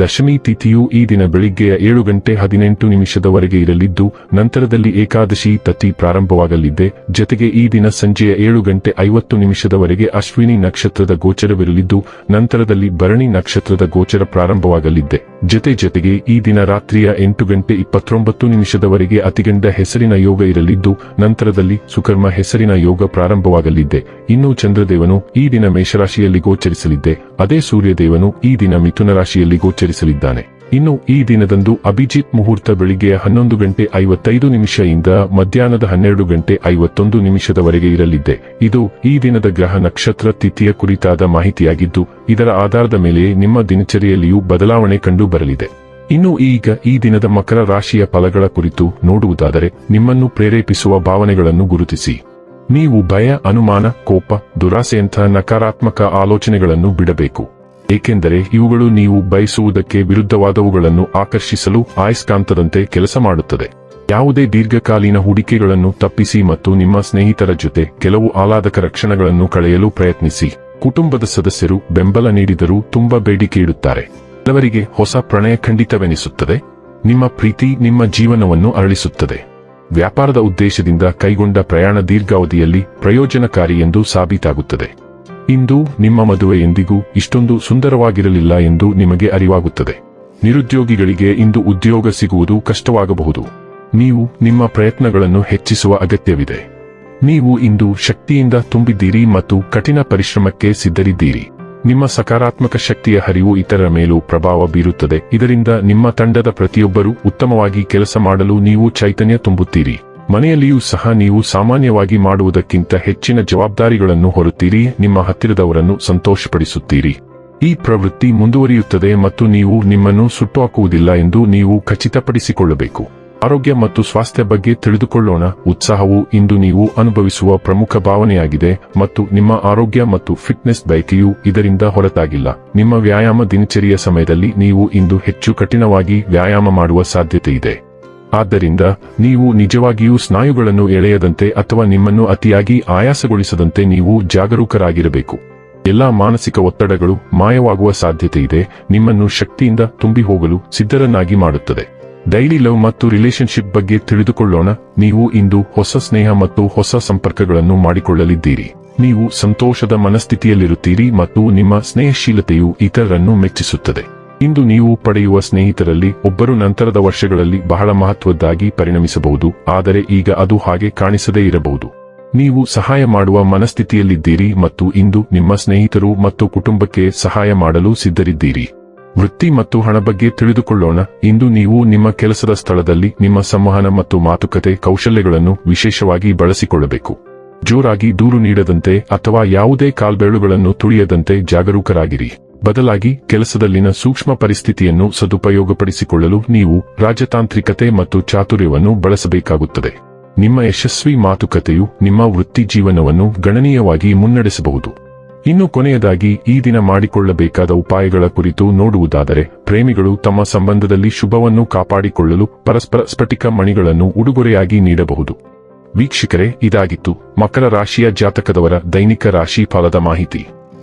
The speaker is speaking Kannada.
ದಶಮಿ ತಿಥಿಯು ಈ ದಿನ ಬೆಳಿಗ್ಗೆಯ ಏಳು ಗಂಟೆ ಹದಿನೆಂಟು ನಿಮಿಷದವರೆಗೆ ಇರಲಿದ್ದು, ನಂತರದಲ್ಲಿ ಏಕಾದಶಿ ತತಿ ಪ್ರಾರಂಭವಾಗಲಿದೆ. ಜತೆಗೆ ಈ ದಿನ ಸಂಜೆಯ ಏಳು ಗಂಟೆ ಐವತ್ತು ನಿಮಿಷದವರೆಗೆ ಅಶ್ವಿನಿ ನಕ್ಷತ್ರದ ಗೋಚರವಿರಲಿದ್ದು, ನಂತರದಲ್ಲಿ ಭರಣಿ ನಕ್ಷತ್ರದ ಗೋಚರ ಪ್ರಾರಂಭವಾಗಲಿದೆ. ಜತೆ ಜತೆಗೆ ಈ ದಿನ ರಾತ್ರಿಯ ಎಂಟು ಗಂಟೆ ಇಪ್ಪತ್ತೊಂಬತ್ತು ನಿಮಿಷದವರೆಗೆ ಅತಿಗಂಡ ಹೆಸರಿನ ಯೋಗ ಇರಲಿದ್ದು, ನಂತರದಲ್ಲಿ ಸುಕರ್ಮ ಹೆಸರಿನ ಯೋಗ ಪ್ರಾರಂಭವಾಗಲಿದೆ. ಇನ್ನು ಚಂದ್ರದೇವನು ಈ ದಿನ ಮೇಷರಾಶಿಯಲ್ಲಿ ಗೋಚರಿಸಲಿದ್ದೆ ಅದೇ ಸೂರ್ಯದೇವನು ಈ ದಿನ ಮಿಥುನ ರಾಶಿಯಲ್ಲಿ ಗೋಚರಿಸಲಿದ್ದಾನೆ. ಇನ್ನು ಈ ದಿನದಂದು ಅಭಿಜಿತ್ ಮುಹೂರ್ತ ಬೆಳಿಗ್ಗೆಯ ಹನ್ನೊಂದು ಗಂಟೆ ಐವತ್ತೈದು ಇಂದ ಮಧ್ಯಾಹ್ನದ ಹನ್ನೆರಡು ಗಂಟೆ ಐವತ್ತೊಂದು ನಿಮಿಷದವರೆಗೆ ಇರಲಿದೆ ಇದು ಈ ದಿನದ ಗ್ರಹ ನಕ್ಷತ್ರ ತಿಥಿಯ ಕುರಿತಾದ ಮಾಹಿತಿಯಾಗಿದ್ದು, ಇದರ ಆಧಾರದ ಮೇಲೆ ನಿಮ್ಮ ದಿನಚರಿಯಲ್ಲಿಯೂ ಬದಲಾವಣೆ ಕಂಡು ಬರಲಿದೆ. ಇನ್ನು ಈಗ ಈ ದಿನದ ಮಕರ ರಾಶಿಯ ಫಲಗಳ ಕುರಿತು ನೋಡುವುದಾದರೆ, ನಿಮ್ಮನ್ನು ಪ್ರೇರೇಪಿಸುವ ಭಾವನೆಗಳನ್ನು ಗುರುತಿಸಿ. ನೀವು ಭಯ, ಅನುಮಾನ, ಕೋಪ, ದುರಾಸೆಯಂತಹ ನಕಾರಾತ್ಮಕ ಆಲೋಚನೆಗಳನ್ನು ಬಿಡಬೇಕು. ಏಕೆಂದರೆ ಇವುಗಳು ನೀವು ಬಯಸುವುದಕ್ಕೆ ವಿರುದ್ಧವಾದವುಗಳನ್ನು ಆಕರ್ಷಿಸಲು ಆಯಸ್ಕಾಂತದಂತೆ ಕೆಲಸ ಮಾಡುತ್ತದೆ. ಯಾವುದೇ ದೀರ್ಘಕಾಲೀನ ಹೂಡಿಕೆಗಳನ್ನು ತಪ್ಪಿಸಿ ಮತ್ತು ನಿಮ್ಮ ಸ್ನೇಹಿತರ ಜೊತೆ ಕೆಲವು ಆಹ್ಲಾದಕರ ರಕ್ಷಣಗಳನ್ನು ಕಳೆಯಲು ಪ್ರಯತ್ನಿಸಿ. ಕುಟುಂಬದ ಸದಸ್ಯರು ಬೆಂಬಲ ನೀಡಿದರೂ ತುಂಬಾ ಬೇಡಿಕೆ ಇಡುತ್ತಾರೆ. ಕೆಲವರಿಗೆ ಹೊಸ ಪ್ರಣಯ ಖಂಡಿತವೆನಿಸುತ್ತದೆ. ನಿಮ್ಮ ಪ್ರೀತಿ ನಿಮ್ಮ ಜೀವನವನ್ನು ಅರಳಿಸುತ್ತದೆ. ವ್ಯಾಪಾರದ ಉದ್ದೇಶದಿಂದ ಕೈಗೊಂಡ ಪ್ರಯಾಣ ದೀರ್ಘಾವಧಿಯಲ್ಲಿ ಪ್ರಯೋಜನಕಾರಿ ಎಂದು ಸಾಬೀತಾಗುತ್ತದೆ. ಇಂದು ನಿಮ್ಮ ಮದುವೆ ಎಂದಿಗೂ ಇಷ್ಟೊಂದು ಸುಂದರವಾಗಿರಲಿಲ್ಲ ಎಂದು ನಿಮಗೆ ಅರಿವಾಗುತ್ತದೆ. ನಿರುದ್ಯೋಗಿಗಳಿಗೆ ಇಂದು ಉದ್ಯೋಗ ಸಿಗುವುದು ಕಷ್ಟವಾಗಬಹುದು. ನೀವು ನಿಮ್ಮ ಪ್ರಯತ್ನಗಳನ್ನು ಹೆಚ್ಚಿಸುವ ಅಗತ್ಯವಿದೆ. ನೀವು ಇಂದು ಶಕ್ತಿಯಿಂದ ತುಂಬಿದ್ದೀರಿ ಮತ್ತು ಕಠಿಣ ಪರಿಶ್ರಮಕ್ಕೆ ಸಿದ್ಧರಿದ್ದೀರಿ. ನಿಮ್ಮ ಸಕಾರಾತ್ಮಕ ಶಕ್ತಿಯ ಹರಿವು ಇತರರ ಮೇಲೂ ಪ್ರಭಾವ ಬೀರುತ್ತದೆ. ಇದರಿಂದ ನಿಮ್ಮ ತಂಡದ ಪ್ರತಿಯೊಬ್ಬರೂ ಉತ್ತಮವಾಗಿ ಕೆಲಸ ಮಾಡಲು ನೀವು ಚೈತನ್ಯ ತುಂಬುತ್ತೀರಿ. ಮನೆಯಲ್ಲಿಯೂ ಸಹ ನೀವು ಸಾಮಾನ್ಯವಾಗಿ ಮಾಡುವುದಕ್ಕಿಂತ ಹೆಚ್ಚಿನ ಜವಾಬ್ದಾರಿಗಳನ್ನು ಹೊರುತ್ತೀರಿ, ನಿಮ್ಮ ಹತ್ತಿರದವರನ್ನು ಸಂತೋಷಪಡಿಸುತ್ತೀರಿ. ಈ ಪ್ರವೃತ್ತಿ ಮುಂದುವರಿಯುತ್ತದೆ ಮತ್ತು ನೀವು ನಿಮ್ಮನ್ನು ಸುಟ್ಟುಹಾಕುವುದಿಲ್ಲ ಎಂದು ನೀವು ಖಚಿತಪಡಿಸಿಕೊಳ್ಳಬೇಕು. ಆರೋಗ್ಯ ಮತ್ತು ಸ್ವಾಸ್ಥ್ಯ ಬಗ್ಗೆ ತಿಳಿದುಕೊಳ್ಳೋಣ. ಉತ್ಸಾಹವು ಇಂದು ನೀವು ಅನುಭವಿಸುವ ಪ್ರಮುಖ ಭಾವನೆಯಾಗಿದೆ ಮತ್ತು ನಿಮ್ಮ ಆರೋಗ್ಯ ಮತ್ತು ಫಿಟ್ನೆಸ್ ಬಯಕೆಯು ಇದರಿಂದ ಹೊರತಾಗಿಲ್ಲ. ನಿಮ್ಮ ವ್ಯಾಯಾಮ ದಿನಚರಿಯ ಸಮಯದಲ್ಲಿ ನೀವು ಇಂದು ಹೆಚ್ಚು ಕಠಿಣವಾಗಿ ವ್ಯಾಯಾಮ ಮಾಡುವ ಸಾಧ್ಯತೆ ಇದೆ ಆದ್ದರಿಂದ ನೀವು ನಿಜವಾಗಿಯೂ ಸ್ನಾಯುಗಳನ್ನು ಎಳೆಯದಂತೆ ಅಥವಾ ನಿಮ್ಮನ್ನು ಅತಿಯಾಗಿ ಆಯಾಸಗೊಳಿಸದಂತೆ ನೀವು ಜಾಗರೂಕರಾಗಿರಬೇಕು. ಎಲ್ಲಾ ಮಾನಸಿಕ ಒತ್ತಡಗಳು ಮಾಯವಾಗುವ ಸಾಧ್ಯತೆ ಇದೆ ನಿಮ್ಮನ್ನು ಶಕ್ತಿಯಿಂದ ತುಂಬಿ ಹೋಗಲು ಸಿದ್ಧರನ್ನಾಗಿ ಮಾಡುತ್ತದೆ. ಡೈಲಿ ಲವ್ ಮತ್ತು ರಿಲೇಶನ್ಶಿಪ್ ಬಗ್ಗೆ ತಿಳಿದುಕೊಳ್ಳೋಣ, ನೀವು ಇಂದು ಹೊಸ ಸ್ನೇಹ ಮತ್ತು ಹೊಸ ಸಂಪರ್ಕಗಳನ್ನು ಮಾಡಿಕೊಳ್ಳಲಿದ್ದೀರಿ. ನೀವು ಸಂತೋಷದ ಮನಸ್ಥಿತಿಯಲ್ಲಿರುತ್ತೀರಿ ಮತ್ತು ನಿಮ್ಮ ಸ್ನೇಹಶೀಲತೆಯು ಇತರರನ್ನು ಮೆಚ್ಚಿಸುತ್ತದೆ. ಇಂದು ನೀವು ಪಡೆಯುವ ಸ್ನೇಹಿತರಲ್ಲಿ ಒಬ್ಬರು ನಂತರದ ವರ್ಷಗಳಲ್ಲಿ ಬಹಳ ಮಹತ್ವದ್ದಾಗಿ ಪರಿಣಮಿಸಬಹುದು, ಆದರೆ ಈಗ ಅದು ಹಾಗೆ ಕಾಣಿಸದೇ ಇರಬಹುದು. ನೀವು ಸಹಾಯ ಮಾಡುವ ಮನಸ್ಥಿತಿಯಲ್ಲಿದ್ದೀರಿ ಮತ್ತು ಇಂದು ನಿಮ್ಮ ಸ್ನೇಹಿತರು ಮತ್ತು ಕುಟುಂಬಕ್ಕೆ ಸಹಾಯ ಮಾಡಲು ಸಿದ್ಧರಿದ್ದೀರಿ. ವೃತ್ತಿ ಮತ್ತು ಹಣ ಬಗ್ಗೆ ತಿಳಿದುಕೊಳ್ಳೋಣ, ಇಂದು ನೀವು ನಿಮ್ಮ ಕೆಲಸದ ಸ್ಥಳದಲ್ಲಿ ನಿಮ್ಮ ಸಂವಹನ ಮತ್ತು ಮಾತುಕತೆ ಕೌಶಲ್ಯಗಳನ್ನು ವಿಶೇಷವಾಗಿ ಬಳಸಿಕೊಳ್ಳಬೇಕು. ಜೋರಾಗಿ ದೂರು ನೀಡದಂತೆ ಅಥವಾ ಯಾವುದೇ ಕಾಲ್ಬೆರಳುಗಳನ್ನು ತುಳಿಯದಂತೆ ಜಾಗರೂಕರಾಗಿರಿ. ಬದಲಾಗಿ ಕೆಲಸದಲ್ಲಿನ ಸೂಕ್ಷ್ಮ ಪರಿಸ್ಥಿತಿಯನ್ನು ಸದುಪಯೋಗಪಡಿಸಿಕೊಳ್ಳಲು ನೀವು ರಾಜತಾಂತ್ರಿಕತೆ ಮತ್ತು ಚಾತುರ್ಯವನ್ನು ಬಳಸಬೇಕಾಗುತ್ತದೆ. ನಿಮ್ಮ ಯಶಸ್ವಿ ಮಾತುಕತೆಯು ನಿಮ್ಮ ವೃತ್ತಿ ಜೀವನವನ್ನು ಗಣನೀಯವಾಗಿ ಮುನ್ನಡೆಸಬಹುದು. ಇನ್ನು ಕೊನೆಯದಾಗಿ, ಈ ದಿನ ಮಾಡಿಕೊಳ್ಳಬೇಕಾದ ಉಪಾಯಗಳ ಕುರಿತು ನೋಡುವುದಾದರೆ, ಪ್ರೇಮಿಗಳು ತಮ್ಮ ಸಂಬಂಧದಲ್ಲಿ ಶುಭವನ್ನು ಕಾಪಾಡಿಕೊಳ್ಳಲು ಪರಸ್ಪರ ಸ್ಫಟಿಕ ಮಣಿಗಳನ್ನು ಉಡುಗೊರೆಯಾಗಿ ನೀಡಬಹುದು. ವೀಕ್ಷಕರೇ, ಇದಾಗಿತ್ತು ಮಕರ ರಾಶಿಯ ಜಾತಕದವರ ದೈನಿಕ ರಾಶಿ ಫಲದ ಮಾಹಿತಿ.